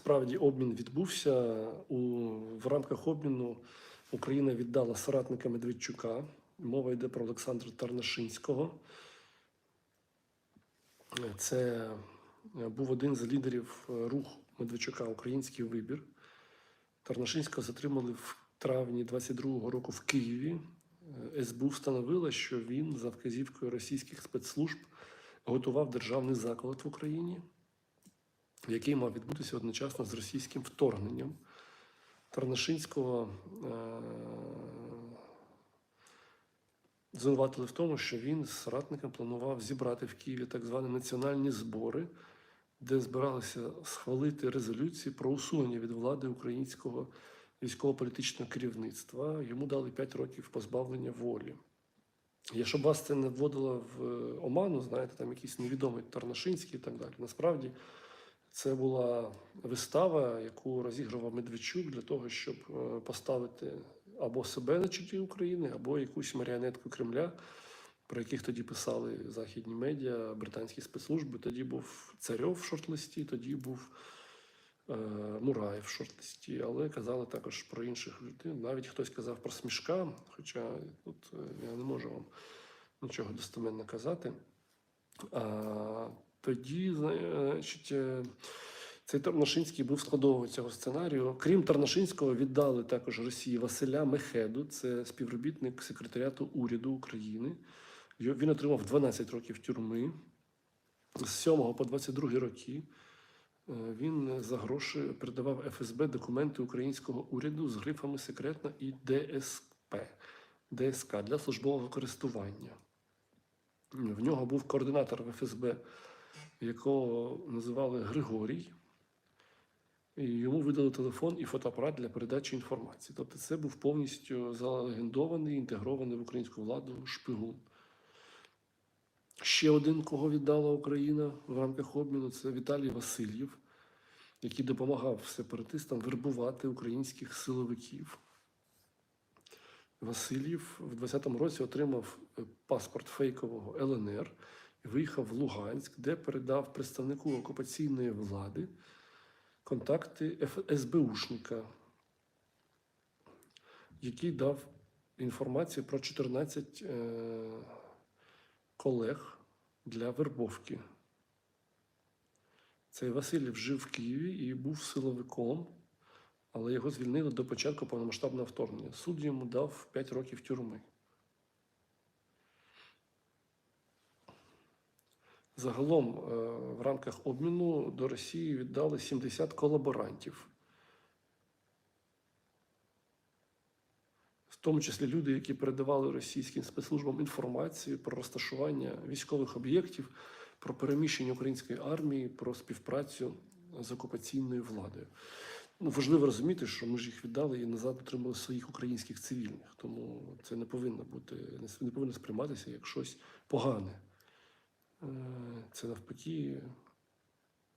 Справді обмін відбувся. У, в рамках обміну Україна віддала соратника Медведчука. Мова йде про Олександра Тарнашинського. Це е, був один з лідерів е, руху Медведчука Український вибір. Тарнашинського затримали в травні 22-го року в Києві. Е, СБУ встановила, що він за вказівкою російських спецслужб готував державний заклад в Україні, який мав відбутися одночасно з російським вторгненням. Тарнашинського е, звинуватили в тому, що він з соратником планував зібрати в Києві так звані національні збори, де збиралися схвалити резолюції про усунення від влади українського військово-політичного керівництва. Йому дали 5 років позбавлення волі. Я щоб вас це не вводило в е, оману, знаєте, там якийсь невідомий Тарнашинський і так далі. Насправді це була вистава, яку розігрував Медведчук для того, щоб е, поставити або себе на чолі України, або якусь маріонетку Кремля, про яких тоді писали західні медіа, британські спецслужби. Тоді був Царьов в шорт-листі, тоді був е, Мураєв в шорт-листі, але казали також про інших людей. Навіть хтось казав про смішка, хоча тут е, я не можу вам нічого достеменно казати. А, тоді, значить, е, цей Тарнашинський був складовою цього сценарію. Крім Тарнашинського, віддали також Росії Василя Мехеду, це співробітник секретаріату уряду України. Він отримав 12 років тюрми. З 7 по 22 роки е, він за гроші передавав ФСБ документи українського уряду з грифами секретно і ДСП, ДСК для службового користування. В нього був координатор в ФСБ, якого називали Григорій. І йому видали телефон і фотоапарат для передачі інформації. Тобто це був повністю залегендований, інтегрований в українську владу шпигун. Ще один, кого віддала Україна в рамках обміну, це Віталій Васильєв, який допомагав сепаратистам вербувати українських силовиків. Васильєв в 20-му році отримав паспорт фейкового ЛНР виїхав в Луганськ, де передав представнику окупаційної влади контакти СБУшника, який дав інформацію про 14 е, колег для вербовки. Цей Васильєв жив в Києві і був силовиком, але його звільнили до початку повномасштабного вторгнення. Суд йому дав 5 років тюрми. Загалом е, в рамках обміну до Росії віддали 70 колаборантів. В тому числі люди, які передавали російським спецслужбам інформацію про розташування військових об'єктів, про переміщення української армії, про співпрацю з окупаційною владою. Ну, важливо розуміти, що ми ж їх віддали і назад отримали своїх українських цивільних. Тому це не повинно бути, не повинно сприйматися як щось погане. Це навпаки,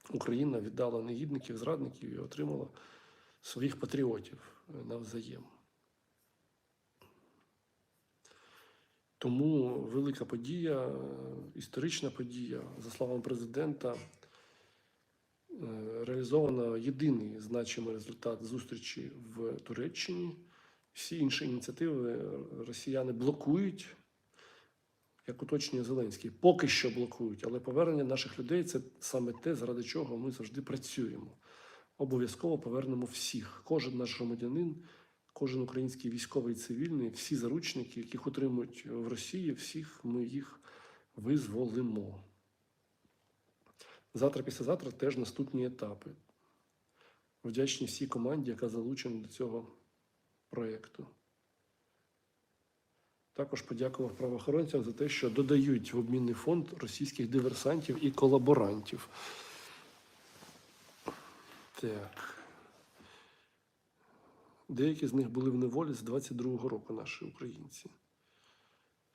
Україна віддала негідників, зрадників і отримала своїх патріотів е, навзаєм. Тому велика подія, е, історична подія, за словами президента, е, реалізовано єдиний значимий результат зустрічі в Туреччині. Всі інші ініціативи росіяни блокують, як уточнює Зеленський, поки що блокують. Але повернення наших людей це саме те, заради чого ми завжди працюємо. Обов'язково повернемо всіх. Кожен наш громадянин, кожен український військовий і цивільний, всі заручники, яких утримують в Росії, всіх ми їх визволимо. Завтра, післязавтра теж наступні етапи. Вдячні всій команді, яка залучена до цього проєкту. Також подякував правоохоронцям за те, що додають в обмінний фонд російських диверсантів і колаборантів. Так. Деякі з них були в неволі з 22-го року, наші українці.